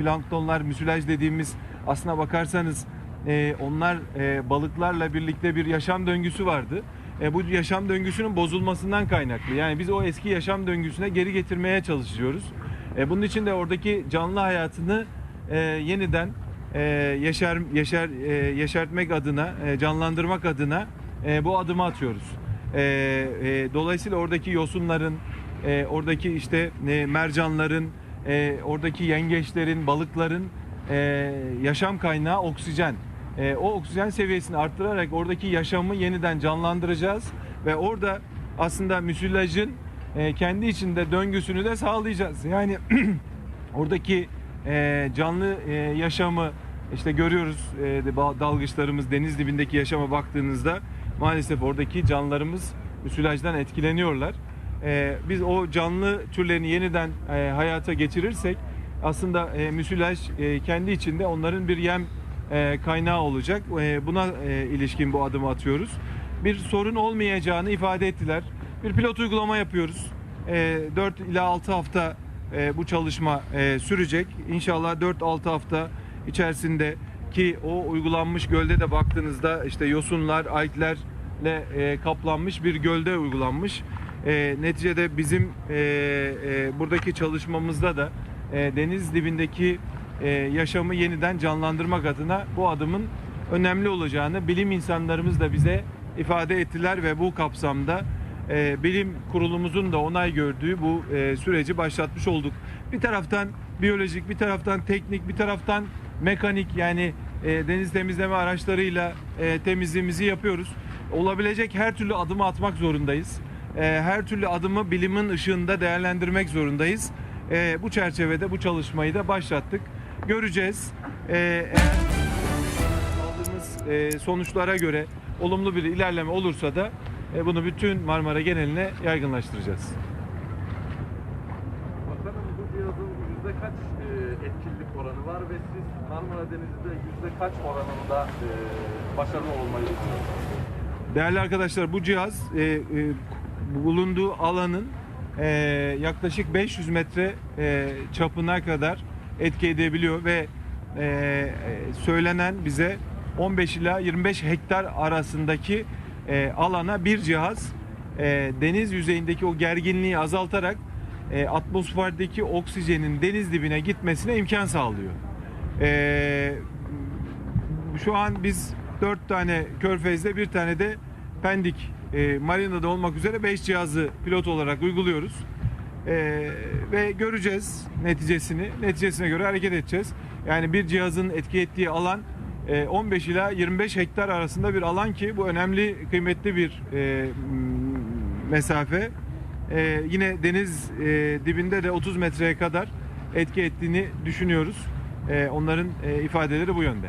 planktonlar, müsilaj dediğimiz aslına bakarsanız e, onlar e, balıklarla birlikte bir yaşam döngüsü vardı. E, bu yaşam döngüsünün bozulmasından kaynaklı. Yani biz o eski yaşam döngüsüne geri getirmeye çalışıyoruz. E, bunun için de oradaki canlı hayatını e, yeniden e, yaşar yaşar e, yaşartmak adına, e, canlandırmak adına e, bu adımı atıyoruz. E, e, dolayısıyla oradaki yosunların, e, oradaki işte e, mercanların, e, oradaki yengeçlerin, balıkların e, yaşam kaynağı oksijen. E, o oksijen seviyesini arttırarak oradaki yaşamı yeniden canlandıracağız ve orada aslında müsilajın e, kendi içinde döngüsünü de sağlayacağız. Yani oradaki e, canlı e, yaşamı işte görüyoruz e, dalgıçlarımız deniz dibindeki yaşama baktığınızda maalesef oradaki canlılarımız müsilajdan etkileniyorlar. E, biz o canlı türlerini yeniden e, hayata geçirirsek aslında e, müsilaj e, kendi içinde onların bir yem e, kaynağı olacak. E, buna e, ilişkin bu adımı atıyoruz. Bir sorun olmayacağını ifade ettiler. Bir pilot uygulama yapıyoruz. E, 4 ila 6 hafta e, bu çalışma e, sürecek. İnşallah 4-6 hafta içerisinde ki o uygulanmış gölde de baktığınızda işte yosunlar, alglerle e, kaplanmış bir gölde uygulanmış. E, neticede bizim e, e, buradaki çalışmamızda da e, deniz dibindeki e, yaşamı yeniden canlandırmak adına bu adımın önemli olacağını bilim insanlarımız da bize ifade ettiler ve bu kapsamda e, bilim kurulumuzun da onay gördüğü bu e, süreci başlatmış olduk. Bir taraftan biyolojik, bir taraftan teknik, bir taraftan mekanik yani e, deniz temizleme araçlarıyla e, temizliğimizi yapıyoruz. Olabilecek her türlü adımı atmak zorundayız. E, her türlü adımı bilimin ışığında değerlendirmek zorundayız. E, bu çerçevede bu çalışmayı da başlattık. Göreceğiz. E, eğer aldığımız e, sonuçlara göre olumlu bir ilerleme olursa da e, bunu bütün Marmara geneline yaygınlaştıracağız. Bakanım bu cihazın yüzde kaç e, etkinlik oranı var ve siz Marmara Denizi'de yüzde kaç oranında başarılı olmayı düşünüyorsunuz? Değerli arkadaşlar bu cihaz bulunduğu alanın e, yaklaşık 500 metre e, çapına kadar etki edebiliyor ve e, söylenen bize 15 ila 25 hektar arasındaki e, alana bir cihaz e, deniz yüzeyindeki o gerginliği azaltarak e, atmosferdeki oksijenin deniz dibine gitmesine imkan sağlıyor. E, şu an biz 4 tane Körfez'de bir tane de Pendik e, Marina'da olmak üzere 5 cihazı pilot olarak uyguluyoruz. E, ve göreceğiz neticesini. Neticesine göre hareket edeceğiz. Yani bir cihazın etki ettiği alan e, 15 ila 25 hektar arasında bir alan ki bu önemli kıymetli bir e, mesafe. E, yine deniz e, dibinde de 30 metreye kadar etki ettiğini düşünüyoruz. E, onların e, ifadeleri bu yönde.